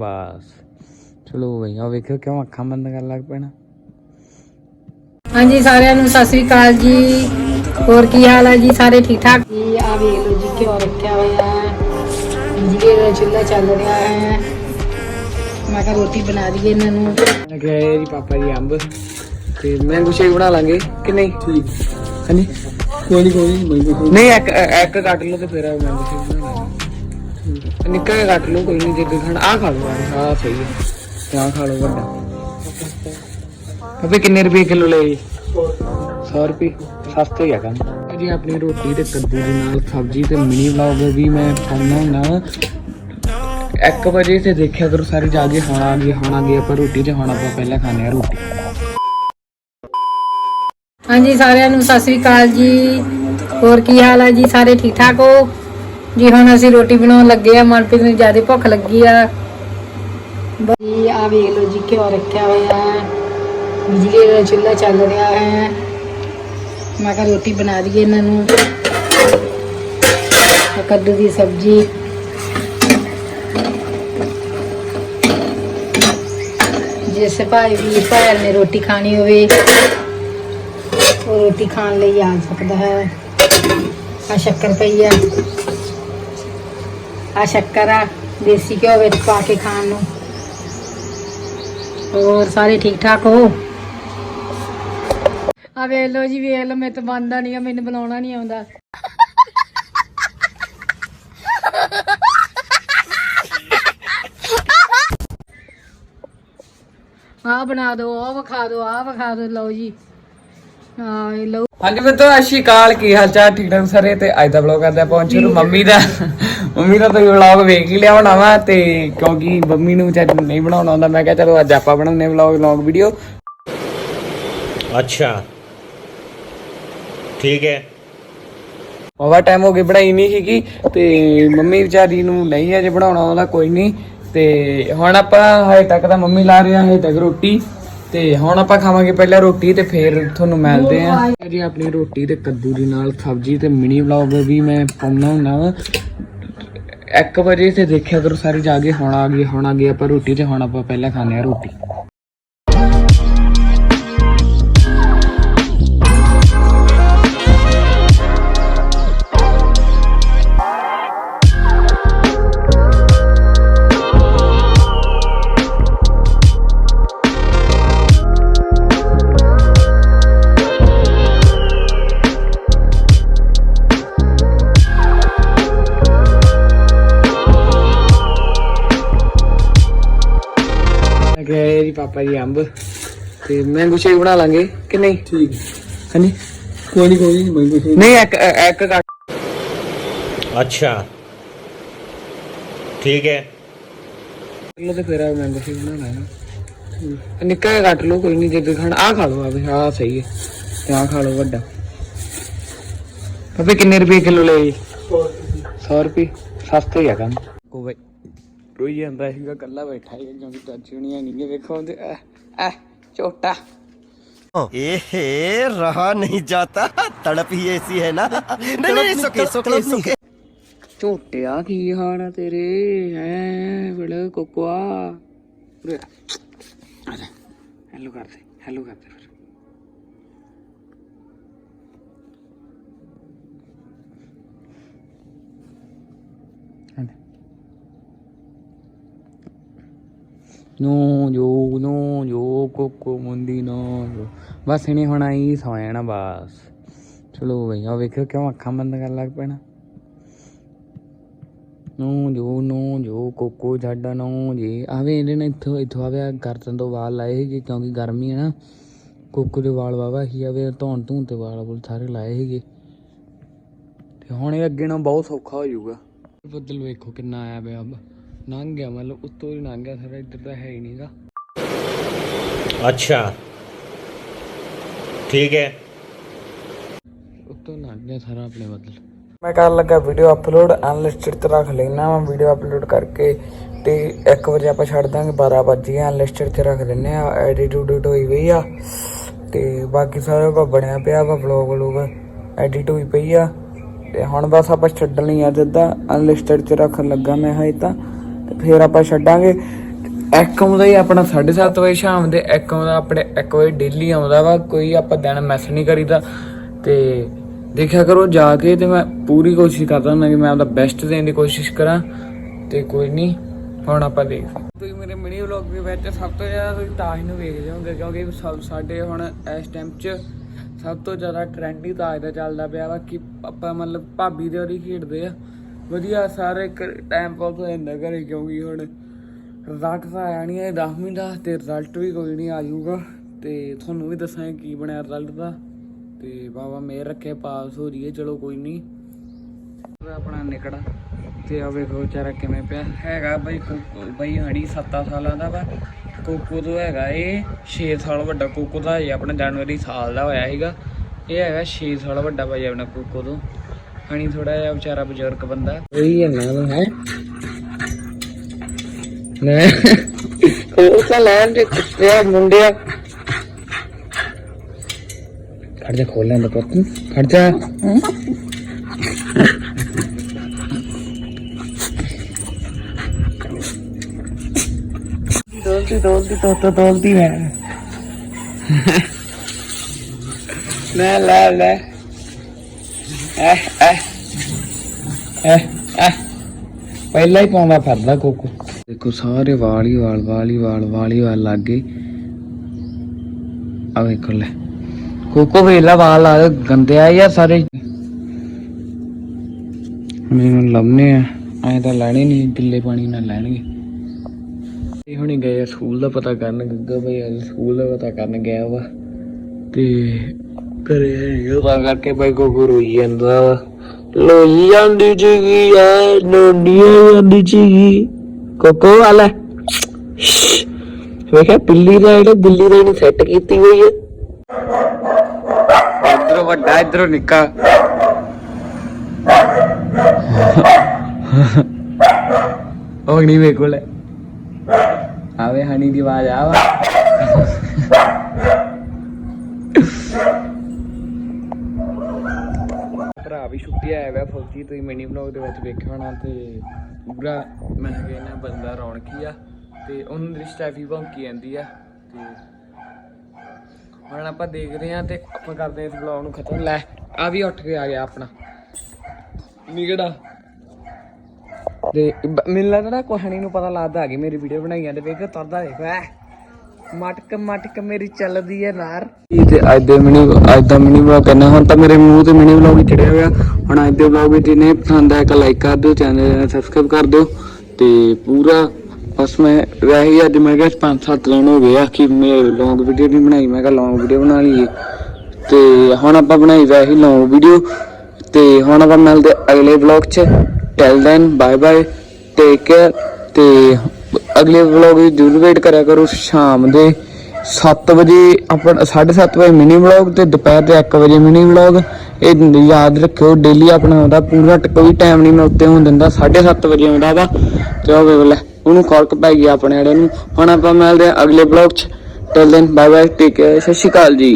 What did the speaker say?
ਬਸ। ਚਲੋ ਬਈ ਆ ਵੇਖਿਓ ਕਿਉਂ ਅੱਖਾਂ ਬੰਦ ਕਰਨ ਲੱਗ ਪੈਣਾ। ਹਾਂਜੀ ਸਾਰਿਆਂ ਨੂੰ ਸਤਿ ਸ੍ਰੀ ਅਕਾਲ ਜੀ। ਹੋਰ ਕੀ ਹਾਲ ਹੈ ਜੀ? ਸਾਰੇ ਠੀਕ ਠਾਕ ਜੀ ਆ ਵੇਖ ਲਓ ਜੀ ਘਿਓ ਰੱਖਿਆ ਹੋਇਆ ਹੈ। ਬਿਜਲੀ ਦਾ ਚੁੱਲ੍ਹਾ ਚੱਲ ਰਿਹਾ ਹੈ। ਮੈਂ ਕਿਹਾ ਰੋਟੀ ਬਣਾ ਦਈਏ ਇਹਨਾਂ ਨੂੰ। ਮੈਂ ਕਿਹਾ ਇਹ ਜੀ ਪਾਪਾ ਜੀ ਅੰਬ। ਤੇ ਮੈਂਗੋ ਸ਼ੇਕ ਬਣਾ ਲਾਂਗੇ ਕਿ ਨਹੀਂ? ਠੀਕ। ਹਾਂਜੀ? ਕੋਈ ਨਹੀਂ ਕੋਈ ਨਹੀਂ ਨਹੀਂ ਇੱਕ ਇੱਕ ਕੱਟ ਲਓ ਤੇ ਫਿਰ ਮੈਂਗੋ ਸ਼ੇਕ ਬਣਾ ਲਾਂਗੇ। ਨਿੱਕਾ ਜਿਹਾ ਕੱਟ ਲਓ ਕੋਈ ਨਹੀਂ ਜੇ ਖਾਣਾ ਆ ਖਾ ਲਓ ਆ ਸਹੀ ਹੈ ਤੇ ਆਹ ਖਾ ਲਓ ਵੱਡਾ। ਅਬੇ ਕਿੰਨੇ ਰੁਪਏ ਕਿਲੋ ਲਏ 100 ਰੁਪਏ। ਸਸਤੇ ਹੀ ਆ ਕੰਮ। ਜੀ ਆਪਣੀ ਰੋਟੀ ਤੇ ਕੱਦੂ ਦੇ ਨਾਲ ਸਬਜ਼ੀ ਤੇ ਮਿਨੀ ਵਲੌਗ ਵੀ ਮੈਂ ਪਾਉਣਾ ਹੁੰਦਾ। 1 ਵਜੇ ਤੇ ਦੇਖਿਆ ਕਰੋ, ਸਾਰੇ ਜਾ ਕੇ ਹੁਣ ਆ ਗਏ ਹੁਣ ਆ ਗਏ ਆਪਾਂ ਰੋਟੀ ਤੇ ਹੁਣ ਆਪਾਂ ਪਹਿਲਾਂ ਖਾਣੇ ਆ ਰੋਟੀ। ਹਾਂਜੀ, ਸਾਰਿਆਂ ਨੂੰ ਸਤਿ ਸ੍ਰੀ ਅਕਾਲ ਜੀ। ਹੋਰ ਕੀ ਹਾਲ ਹੈ ਜੀ? ਸਾਰੇ ਠੀਕ ਠਾਕ ਹੋ? ਜੀ, ਹੁਣ ਅਸੀਂ ਰੋਟੀ ਬਣਾਉਣ ਲੱਗੇ ਆ, ਮਨਪ੍ਰੀਤ ਨੂੰ ਜ਼ਿਆਦਾ ਭੁੱਖ ਲੱਗੀ ਆ। ਜੀ ਆ ਵੇਖ ਲਓ ਜੀ, ਘਿਓ ਰੱਖਿਆ ਹੋਇਆ ਹੈ। ਬਿਜਲੀ ਦਾ ਚੁੱਲ੍ਹਾ ਚੱਲ ਰਿਹਾ ਹੈ। ਮੈਂ ਕਿਹਾ ਰੋਟੀ ਬਣਾ ਦਈਏ ਇਹਨਾਂ ਨੂੰ। ਕੱਦੂ ਦੀ ਸਬਜ਼ੀ। ਜਿਸ ਭਾਈ ਵੀ ਭੈਣ ਨੇ ਰੋਟੀ ਖਾਣੀ ਹੋਵੇ, ਉਹ ਰੋਟੀ ਖਾਣ ਲਈ ਆ ਸਕਦਾ ਹੈ। ਆ ਸ਼ੱਕਰ ਪਈ ਆ ਆ ਸ਼ੱਕਰ ਆ, ਦੇਸੀ ਘਿਓ ਵਿੱਚ ਪਾ ਕੇ ਖਾਣ ਨੂੰ। ਹੋਰ ਸਾਰੇ ਠੀਕ ਠਾਕ ਹੋ? ਆ ਵੇਖ ਲੋ ਜੀ, ਵੇਖ ਲਓ ਮੈਂ ਤਾਂ ਬੰਦਾ ਨਹੀਂ ਆ, ਮੈਨੂੰ ਬਣਾਉਣਾ ਨਹੀਂ ਆਉਂਦਾ। ਆ ਬਣਾ ਦਿਓ ਆ ਵਿਖਾ ਦਿਓ ਆ ਵਿਖਾ ਦਿਓ ਲਓ ਜੀ। ਹਾਂ ਇਹ ਲਓ ਹਾਂਜੀ ਮਿੱਤਰੋ ਸਤਿ ਕੀ ਹਾਲ ਚਾਲ? ਠੀਕ ਠਾਕ ਸਾਰੇ? ਤੇ ਅੱਜ ਦਾ ਵਲੌਗ ਕਰਦੇ ਆ ਪਹੁੰਚੇ ਨੂੰ ਮੰਮੀ ਦਾ। ਮੰਮੀ ਦਾ ਤਾਂ ਵਲੌਗ ਵੇਖ ਹੀ ਲਿਆ ਵਾ ਤੇ ਕਿਉਂਕਿ ਮੰਮੀ ਨੂੰ ਚੱਜ ਨਹੀਂ ਬਣਾਉਣਾ ਆਉਂਦਾ ਮੈਂ ਕਿਹਾ ਚਲੋ ਅੱਜ ਆਪਾਂ ਬਣਾਉਂਦੇ ਵਲੌਗ ਲੌਂਗ ਵੀਡੀਓ ਅੱਛਾ। ਠੀਕ ਹੈ। ਬਹੁਤ ਟਾਈਮ ਹੋ ਗਿਆ ਬਣਾਈ ਨਹੀਂ ਸੀਗੀ ਤੇ ਮੰਮੀ ਵਿਚਾਰੀ ਨੂੰ ਨਹੀਂ ਅਜੇ ਬਣਾਉਣਾ ਆਉਂਦਾ ਕੋਈ ਨਹੀਂ। ਤੇ ਹੁਣ ਆਪਾਂ ਹਜੇ ਤੱਕ ਤਾਂ ਮੰਮੀ ਲਾ ਰਹੇ ਆ ਹਜੇ ਤੱਕ ਰੋਟੀ। ਤੇ ਹੁਣ ਆਪਾਂ ਖਾਵਾਂਗੇ ਪਹਿਲਾਂ ਰੋਟੀ ਤੇ ਫਿਰ ਤੁਹਾਨੂੰ ਮਿਲਦੇ ਆ ਜੀ ਆਪਣੀ ਰੋਟੀ ਤੇ ਕੱਦੂ ਦੀ ਨਾਲ ਸਬਜ਼ੀ ਤੇ ਮਿਨੀ ਵਲੌਗ ਵੀ ਮੈਂ ਪਾਉਣਾ ਹੁੰਦਾ ਵਾ। 1 ਵਜੇ ਤੇ ਦੇਖਿਆ ਕਰੋ ਸਾਰੇ ਜਾ ਕੇ ਹੁਣ ਆ ਗਏ ਹੁਣ ਆ ਗਏ ਆਪਾਂ ਰੋਟੀ ਤੇ ਹੁਣ ਆਪਾਂ ਪਹਿਲਾਂ ਖਾਣੇ ਆ ਰੋਟੀ। ਕੇ ਆਏ ਜੀ ਪਾਪਾ ਜੀ ਅੰਬ। ਤੇ ਮੈਂਗੋ ਸ਼ੇਕ ਬਣਾ ਲਾਂਗੇ ਕਿ ਨਹੀਂ? ਠੀਕ। ਹਾਂਜੀ। ਕੋਈ ਨਹੀਂ ਕੋਈ ਨਹੀਂ ਮੈਂਗੋ ਸ਼ੇਕ। ਨਹੀਂ ਇੱਕ ਇੱਕ ਕੱਟ ਅੱਛਾ। ਠੀਕ ਹੈ। ਲੋ ਤੇ ਫੇਰ ਆ ਮੈਂਗੋ ਸ਼ੇਕ ਬਣਾਣਾ ਹੈ ਨਿੱਕਾ ਜਿਹਾ ਕੱਟ ਲਓ ਕੋਈ ਨਹੀਂ ਜੇ ਖਾਣ ਆ ਖਾ ਲਓ ਆ ਆ ਸਹੀ ਹੈ। ਤੇ ਆ ਖਾ ਲਓ ਵੱਡਾ। ਪਾਪੇ ਕਿੰਨੇ ਰੁਪਏ ਕਿਲੋ ਲਏ 100 ਰੁਪਏ। ਸਸਤੇ ਹੀ ਆ ਕੰਮ। ਕੋ ਰੋਈ ਜਾਂਦਾ ਸੀਗਾ ਕੱਲਾ ਬੈਠਾ ਹੀ ਕਿਉਂਕਿ ਚਾਚੀ ਹੁਣੀ ਹੈ ਨਹੀਂ ਵੇਖੋ ਤੇ ਐ ਐ ਛੋਟਾ एहे रहा नहीं जाता तड़प ही ऐसी है ना नहीं नहीं सुके सुके सुके ਝੋਟਿਆ ਕੀ ਹਾਲ ਆ ਤੇਰੇ ਐ ਬੜਾ ਕੋਕਵਾ ਉਰੇ ਆ ਜਾ ਹੈਲੋ ਕਰ ਦੇ ਹੈਲੋ ਕਰ ਦੇ ਫਿਰ ਹਾਂਜੀ। ਨੋ ਜੋ ਨੋ ਜੋ ਕੋਕੋ ਮੁੰਦੀ ਨੋ ਜੋ ਬਸ ਇਹਨੇ ਹੁਣ ਆਈ ਸੌ ਜਾਣਾ ਬਸ ਚਲੋ ਬਈ ਆ ਵੇਖਿਓ ਕਿਉਂ ਅੱਖਾਂ ਬੰਦ ਕਰਨ ਲੱਗ ਪੈਣਾ ਨੋ ਜੋ ਨੋ ਜੋ ਕੋਕੋ ਛੱਡਾ ਨੋ ਜੀ ਆਵੇ ਇਹਨੇ ਨੇ ਇੱਥੋਂ ਇੱਥੋਂ ਆਵੇ ਗਰਦਨ ਤੋਂ ਵਾਲ ਲਾਏ ਸੀਗੇ ਕਿਉਂਕਿ ਗਰਮੀ ਹੈ ਨਾ ਕੋਕੋ ਦੇ ਵਾਲ ਵਾਵਾ ਹੀ ਆਵੇ ਧੌਣ ਧੂਣ ਤੇ ਵਾਲ ਬੁਲ ਸਾਰੇ ਲਾਏ ਸੀਗੇ ਤੇ ਹੁਣ ਇਹ ਅੱਗੇ ਨਾਲ ਬਹੁਤ ਸੌਖਾ ਹੋ ਜਾਊਗਾ ਬੱਦਲ ਵੇਖੋ ਕਿੰਨਾ ਆਇਆ ਪਿਆ ਅਬ ਲੰਘ ਗਿਆ ਮਤਲਬ ਉੱਤੋਂ ਹੀ ਲੰਘ ਗਿਆ ਸਾਰਾ ਇੱਧਰ ਦਾ ਹੈ ਹੀ ਨਹੀਂਗਾ ਅੱਛਾ। ਠੀਕ ਹੈ। ਉੱਤੋਂ ਲੰਘ ਗਿਆ ਸਾਰਾ ਆਪਣੇ ਬਦਲ ਮੈਂ ਕਰਨ ਲੱਗਾ ਵੀਡੀਓ ਅਪਲੋਡ ਅਨਲਿਸਟਡ ਤੇ ਰੱਖ ਲੈਣਾ ਮੈਂ ਵੀਡੀਓ ਅਪਲੋਡ ਕਰਕੇ ਤੇ 1 ਵਜੇ ਆਪਾਂ ਛੱਡ ਦਾਂਗੇ 12 ਵਜੇ ਅਨਲਿਸਟਡ ਤੇ ਰੱਖ ਲੈਣੇ ਆ ਐਡੀਟਿਊਡ ਹੋਈ ਹੋਈ ਆ। ਤੇ ਬਾਕੀ ਸਾਰਾ ਕੋ ਬਣਿਆ ਪਿਆ ਵਾ ਵਲੌਗ ਲੋਗ ਐਡਿਟ ਹੋਈ ਪਈ ਆ। ਤੇ ਹੁਣ ਬਸ ਆਪਾਂ ਛੱਡਣੀ ਆ ਜਿੱਦਾਂ ਅਨਲਿਸਟਡ ਤੇ ਰੱਖਣ ਲੱਗਾ ਮੈਂ ਹਜੇ ਤਾਂ। ਤੇ ਫਿਰ ਆਪਾਂ ਛੱਡਾਂਗੇ। ਇੱਕ ਆਉਂਦਾ ਹੀ ਆਪਣਾ 7:30 ਵਜੇ ਸ਼ਾਮ ਦੇ, ਇੱਕ ਆਉਂਦਾ ਆਪਣੇ 1 ਵਜੇ ਡੇਲੀ ਆਉਂਦਾ ਵਾ, ਕੋਈ ਆਪਾਂ ਦਿਨ ਮਿਸ ਨਹੀਂ ਕਰੀਦਾ। ਤੇ ਦੇਖਿਆ ਕਰੋ ਜਾ ਕੇ ਤੇ ਮੈਂ ਪੂਰੀ ਕੋਸ਼ਿਸ਼ ਕਰਦਾ ਹੁੰਦਾ ਕਿ ਮੈਂ ਆਪਦਾ ਬੈਸਟ ਦੇਣ ਦੀ ਕੋਸ਼ਿਸ਼ ਕਰਾਂ, ਤੇ ਕੋਈ ਨਹੀਂ ਹੁਣ ਆਪਾਂ ਦੇਖ ਤੁਸੀਂ ਮੇਰੇ ਮਿਨੀ ਵਲੌਗ ਦੇ ਵਿੱਚ ਸਭ ਤੋਂ ਜ਼ਿਆਦਾ ਤੁਸੀਂ ਤਾਜ ਨੂੰ ਵੇਖਦੇ ਹੋਗੇ ਕਿਉਂਕਿ ਸਭ ਸਾਡੇ ਹੁਣ ਇਸ ਟਾਈਮ 'ਚ ਸਭ ਤੋਂ ਜ਼ਿਆਦਾ ਟ੍ਰੈਂਡ ਹੀ ਤਾਜ ਦਾ ਚੱਲਦਾ ਪਿਆ ਵਾ ਕਿ ਆਪਾਂ ਮਤਲਬ ਭਾਬੀ ਦੇ ਉਹਦੀ ਖੇਡਦੇ ਆ। ਵਧੀਆ, ਸਾਰੇ ਟਾਈਮ ਪਾਸ ਹੋ ਜਾਂਦਾ ਘਰੇ ਕਿਉਂਕਿ ਹੁਣ ਰਿਜ਼ਲਟ ਤਾਂ ਆਇਆ ਨਹੀਂ ਹੈ 10ਵੀਂ ਦਾ, ਤੇ ਰਿਜ਼ਲਟ ਵੀ ਕੋਈ ਨਹੀਂ ਆ ਜਾਊਗਾ। ਤੇ ਤੁਹਾਨੂੰ ਵੀ ਦੱਸਾਂਗੇ ਕੀ ਬਣਿਆ ਰਿਜ਼ਲਟ ਦਾ। ਤੇ ਬਾਬਾ ਮੇਰ ਰੱਖੇ, ਪਾਸ ਹੋ ਜੀਏ ਚਲੋ ਕੋਈ ਨਹੀਂ ਆਪਣਾ ਨਿਕੜਾ, ਤੇ ਆ ਵੇਖੋ ਵਿਚਾਰਾ ਕਿਵੇਂ ਪਿਆ। ਹੈਗਾ ਬਈ ਕੋਕੋ, ਬਈ ਹਣੀ 7 ਸਾਲਾਂ ਦਾ ਵਾ। ਕੋਕੋ ਤੋਂ ਹੈਗਾ ਇਹ 6 ਸਾਲ ਵੱਡਾ ਕੋਕੋ ਦਾ ਹੈ ਆਪਣਾ ਜਨਵਰੀ ਸਾਲ ਦਾ ਹੋਇਆ ਸੀਗਾ। ਇਹ ਹੈਗਾ 6 ਸਾਲ ਵੱਡਾ ਭਾਈ ਆਪਣਾ ਕੋਕੋ ਤੋਂ। ਹਣੀ ਥੋੜਾ ਜਿਹਾ ਵਿਚਾਰਾ ਬਜ਼ੁਰਗ ਬੰਦਾ। ਉਹੀ ਹੈ ਨਾ ਹੈ। ਨੇ ਉਹ ਤਾਂ ਲੈਣ ਦੇ ਕੁੱਤਿਆ ਮੁੰਡਿਆ। ਖੜ ਜਾ, ਖੋਲ ਲੈਂਦਾ ਪੁੱਤ। ਖੜ ਜਾ। ਡੋਲਦੀ ਡੋਲਦੀ ਤੋਤ ਡੋਲਦੀ ਹੈ। ਲੈ ਲੈ ਲੈ। ਐ ਐ ਐ ਐ। ਪਹਿਲਾਂ ਹੀ ਪਾਉਂਦਾ ਫਿਰਦਾ ਕੋਕੋ। ਦੇਖੋ, ਸਾਰੇ ਵਾਲ ਹੀ ਵਾਲ ਵਾਲ ਹੀ ਵਾਲ ਵਾਲ ਹੀ ਵਾਲ ਲੱਗ ਗਏ। ਆ ਵੇਖੋ ਲੈ। ਕੋਕੋ ਵੇਲਾ ਵਾਲ ਆ ਗੰਦੇ ਆ ਯਾ ਸਾਰੇ? ਮੈਨੂੰ ਲੱਭਨੇ ਆ। ਐ ਤਾਂ ਲੈਣੇ ਨਹੀਂ, ਗਿੱਲੇ ਪਾਣੀ ਨਾਲ ਲੈਣਗੇ। ਇਹ ਹੁਣੀ ਗਏ ਸਕੂਲ ਦਾ ਪਤਾ ਕਰਨ। ਗੱਗਾ ਭਾਈ ਅੱਜ ਸਕੂਲ ਦਾ ਪਤਾ ਕਰਨ ਗਿਆ ਵਾ। ਤੇ ਘਰੇ ਹੈ ਤਾਂ ਕਰਕੇ ਭਾਈ ਕੋਕੋ ਰੋਈ ਜਾਂਦਾ। ਲੋਈ ਜਾਂਦੀ ਸੀਗੀ ਆ, ਨੋਨੀ ਜਾਂਦੀ ਸੀਗੀ ਕੋਕੋ ਵਾਲਾ। ਵੇਖਿਆ ਪਿੱਲੀ ਦਾ ਜਿਹੜਾ ਬਿੱਲੀ ਦਾ ਇਹਨੇ ਸੈੱਟ ਕੀਤੀ ਹੋਈ ਹੈ ਇਧਰੋਂ ਵੱਡਾ, ਇਧਰੋਂ ਨਿੱਕਾ। ਉਹ ਨਹੀਂ ਵੇਖੋ ਲੈ ਆਵੇ ਹਣੀ ਦੀ ਆਵਾਜ਼ ਆਵਾ ਭਰਾ ਵੀ ਫੌਜੀ, ਤੁਸੀਂ ਮਿਨੀ ਵਲੌਗ ਦੇ ਵਿੱਚ ਵੇਖਿਆ ਹੋਣਾ ਤੇ ਪੂਰਾ ਮੈਂ ਕਹਿੰਦਾ ਬੰਦਾ ਰੌਣਕੀ ਆ ਤੇ ਉਹਨੂੰ ਦੀ ਸਟੈਫੀ ਭੌਂਕੀ ਜਾਂਦੀ ਆ ਤੇ ਹੁਣ ਆਪਾਂ ਦੇਖਦੇ ਆ ਤੇ ਆਪਾਂ ਕਰਦੇ ਆ ਇਸ ਵਲੌਗ ਨੂੰ ਖਤਮ। ਲੈ, ਆ ਵੀ ਉੱਠ ਕੇ ਆ ਗਿਆ ਆਪਣਾ। ਨਿਗੜਾ ਤੇ ਮੈਨੂੰ ਲੱਗਦਾ ਨਾ ਕੋਹਣੀ ਨੂੰ ਪਤਾ ਲੱਗਦਾ ਆ ਗਈ ਮੇਰੀ ਵੀਡੀਓ ਬਣਾਈਆਂ ਤੇ ਵੇਖ ਤਰਦਾ ਦੇਖ ਐ ਮਟਕ ਮਟਕ ਮੇਰੀ ਚੱਲਦੀ ਐ ਨਾਰ। ਤੇ ਅੱਜ ਦੇ ਮਿਨੀ ਅੱਜ ਦਾ ਮਿਨੀ ਵਲੌਗ ਕਰਨਾ। ਹੁਣ ਤਾਂ ਮੇਰੇ ਮੂੰਹ ਤੇ ਮਿਨੀ ਵਲੌਗ ਹੀ ਚੜਿਆ ਹੋਇਆ। ਹੁਣ ਅੱਜ ਦੇ ਵਲੌਗ ਵਿੱਚ ਜਿਹਨੇ ਪਸੰਦ ਆਇਆ ਤਾਂ ਲਾਈਕ ਕਰ ਦਿਓ ਚੈਨਲ ਨੂੰ ਸਬਸਕ੍ਰਾਈਬ ਕਰ ਦਿਓ। ਤੇ ਪੂਰਾ, ਬਸ ਮੈਂ ਵੈਸੇ ਅੱਜ ਮੈਂ ਕਿਹਾ ਪੰਜ ਸੱਤ ਦਿਨ ਹੋ ਗਏ ਆ, ਕਿ ਮੈਂ ਲੌਂਗ ਵੀਡੀਓ ਨਹੀਂ ਬਣਾਈ। ਮੈਂ ਕਿਹਾ ਲੌਂਗ ਵੀਡੀਓ ਬਣਾ ਲਈਏ। ਤੇ ਹੁਣ ਆਪਾਂ ਬਣਾਈ ਵੈਸੇ ਲੌਂਗ ਵੀਡੀਓ ਤੇ ਹੁਣ ਆਪਾਂ ਮਿਲਦੇ ਅਗਲੇ ਵਲੌਗ 'ਚ। Tell then bye bye take care ਤੇ ਅਗਲੇ ਵਲੌਗ ਦੀ ਜ਼ਰੂਰ ਵੇਟ ਕਰਿਆ ਕਰੋ, ਸ਼ਾਮ ਦੇ 7 ਵਜੇ ਆਪਣਾ 7:30 ਵਜੇ ਮਿਨੀ ਵਲੌਗ ਤੇ ਦੁਪਹਿਰ ਦੇ 1 ਵਜੇ ਮਿਨੀ ਵਲੌਗ ਇਹ ਯਾਦ ਰੱਖਿਓ ਡੇਲੀ ਆਪਣਾ ਆਉਂਦਾ, ਪੂਰਾ ਕੋਈ ਟਾਈਮ ਨਹੀਂ ਮੈਂ ਉੱਤੇ ਹੋਣ ਦਿੰਦਾ 7:30 ਵਜੇ ਆਉਂਦਾ ਵਾ। ਤੇ ਉਹ ਵੇਖ ਉਹਨੂੰ ਖੜਕ ਪੈ ਗਈ ਆਪਣੇ ਵਾਲੇ ਨੂੰ। ਹੁਣ ਆਪਾਂ ਮਿਲਦੇ ਹਾਂ ਅਗਲੇ ਵਲੌਗ 'ਚ। Tell then bye bye take care Sat Sri Akal ਜੀ।